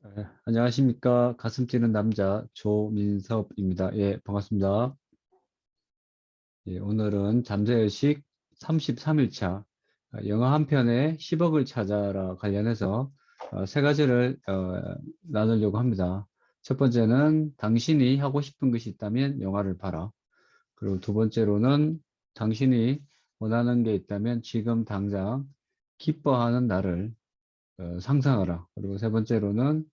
네, 안녕하십니까. 가슴 찌는 남자 조민섭입니다. 예, 반갑습니다. 예, 오늘은 잠재의식 33일차 영화 한 편에 10억을 찾아라 관련해서 어, 세 가지를 어, 나누려고 합니다. 첫 번째는 당신이 하고 싶은 것이 있다면 영화를 봐라. 그리고 두 번째로는 당신이 원하는 게 있다면 지금 당장 기뻐하는 나를 어, 상상하라. 그리고 세 번째로는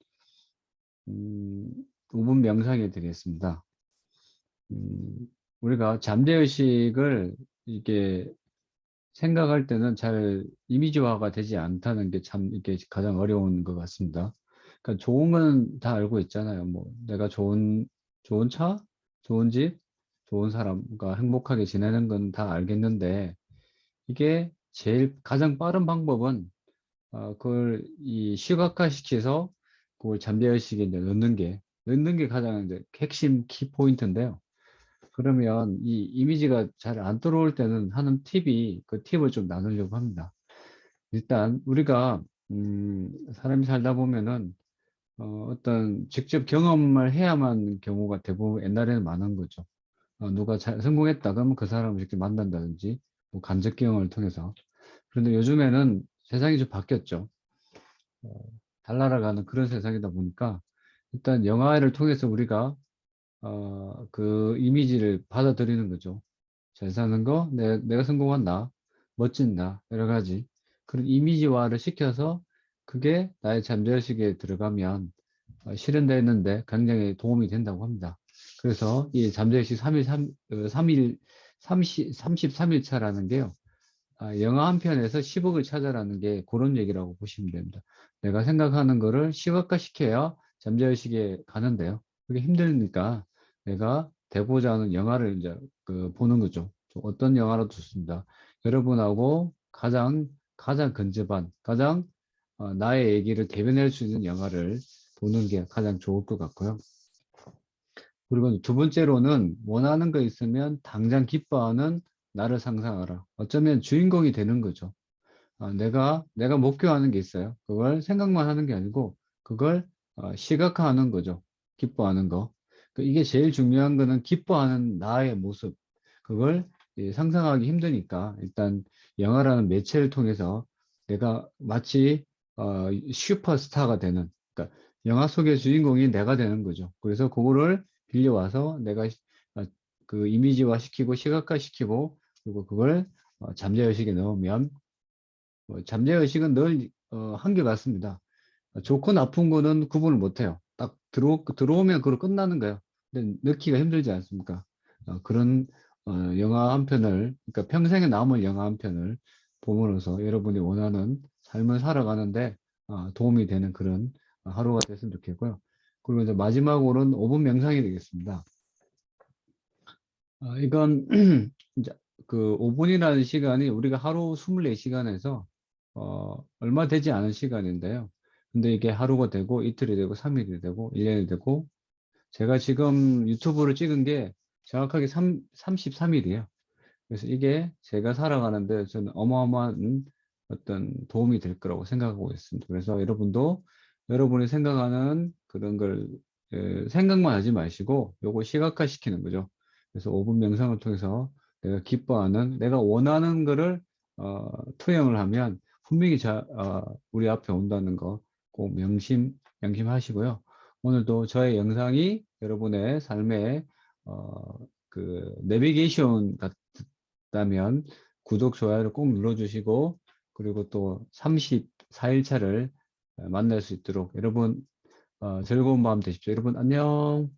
음, 5분 명상해 드리겠습니다. 음, 우리가 잠재의식을 이게 생각할 때는 잘 이미지화가 되지 않다는 게 참 이게 가장 어려운 것 같습니다. 그러니까 좋은 건 다 알고 있잖아요. 뭐 내가 좋은 좋은 차, 좋은 집, 좋은 사람과 행복하게 지내는 건 다 알겠는데 이게 제일 가장 빠른 방법은 어, 그걸 이 시각화시켜서 그걸 잠재의식에 이제 넣는 게 넣는 게 가장 이제 핵심 키 포인트인데요. 그러면 이 이미지가 잘 안 들어올 때는 하는 팁이 그 팁을 좀 나누려고 합니다. 일단 우리가 음, 사람이 살다 보면은 어, 어떤 직접 경험을 해야만 경우가 대부분 옛날에는 많은 거죠. 어, 누가 잘 성공했다 그러면 그 사람을 이렇게 만난다든지 뭐 간접 경험을 통해서 그런데 요즘에는 세상이 좀 바뀌었죠. 어, 달나라가는 그런 세상이다 보니까 일단 영화를 통해서 우리가 어, 그 이미지를 받아들이는 거죠. 잘 사는 거, 내, 내가 성공한 나, 멋진 나, 여러 가지 그런 이미지화를 시켜서 그게 나의 잠재의식에 들어가면 어, 실현되는데 굉장히 도움이 된다고 합니다. 그래서 이 잠재의식 3일, 3, 3일, 30, 33일 차라는 게요. 아, 영화 한 편에서 10억을 찾아라는 게 그런 얘기라고 보시면 됩니다. 내가 생각하는 거를 시각화 시켜야 잠재의식에 가는데요. 그게 힘드니까 내가 되고자 하는 영화를 이제 그 보는 거죠. 어떤 영화라도 좋습니다. 여러분하고 가장 가장 근접한 가장 어, 나의 얘기를 대변할 수 있는 영화를 보는 게 가장 좋을 것 같고요. 그리고 두 번째로는 원하는 거 있으면 당장 기뻐하는 나를 상상하라. 어쩌면 주인공이 되는 거죠. 아, 내가 내가 목표하는 게 있어요. 그걸 생각만 하는 게 아니고 그걸 어, 시각화하는 거죠. 기뻐하는 거. 그 이게 제일 중요한 거는 기뻐하는 나의 모습. 그걸 상상하기 힘드니까 일단 영화라는 매체를 통해서 내가 마치 어, 슈퍼스타가 되는 그러니까 영화 속의 주인공이 내가 되는 거죠. 그래서 그거를 빌려와서 내가 어, 그 이미지화 시키고 시각화 시키고 그리고 그걸 어, 잠재의식에 넣으면 뭐 잠재의식은 늘 어, 한결같습니다. 좋고 나쁜 거는 구분을 못해요. 딱 들어, 들어오면 그걸 끝나는 거예요. 근데 넣기가 힘들지 않습니까? 어, 그런 어, 영화 한 편을, 그러니까 평생에 남을 영화 한 편을 보면서 여러분이 원하는 삶을 살아가는데 어, 도움이 되는 그런 하루가 됐으면 좋겠고요. 그리고 이제 마지막으로는 5분 명상이 되겠습니다. 어, 이건 이제 그 5분이라는 시간이 우리가 하루 24시간에서 어, 얼마 되지 않은 시간인데요. 근데 이게 하루가 되고 이틀이 되고 3일이 되고 1년이 되고 제가 지금 유튜브를 찍은 게 정확하게 3, 33일이에요. 그래서 이게 제가 살아가는데 저는 어마어마한 어떤 도움이 될 거라고 생각하고 있습니다. 그래서 여러분도 여러분이 생각하는 그런 걸 에, 생각만 하지 마시고 요거 시각화 시키는 거죠. 그래서 5분 명상을 통해서 내가 기뻐하는 내가 원하는 거를 어, 투영을 하면 분명히 자, 어, 우리 앞에 온다는 거 꼭 명심 명심하시고요. 오늘도 저의 영상이 여러분의 삶에 어, 그 내비게이션 같다면 구독 좋아요를 꼭 눌러주시고 그리고 또 34일차를 만날 수 있도록 여러분 어, 즐거운 밤 되십시오. 여러분 안녕.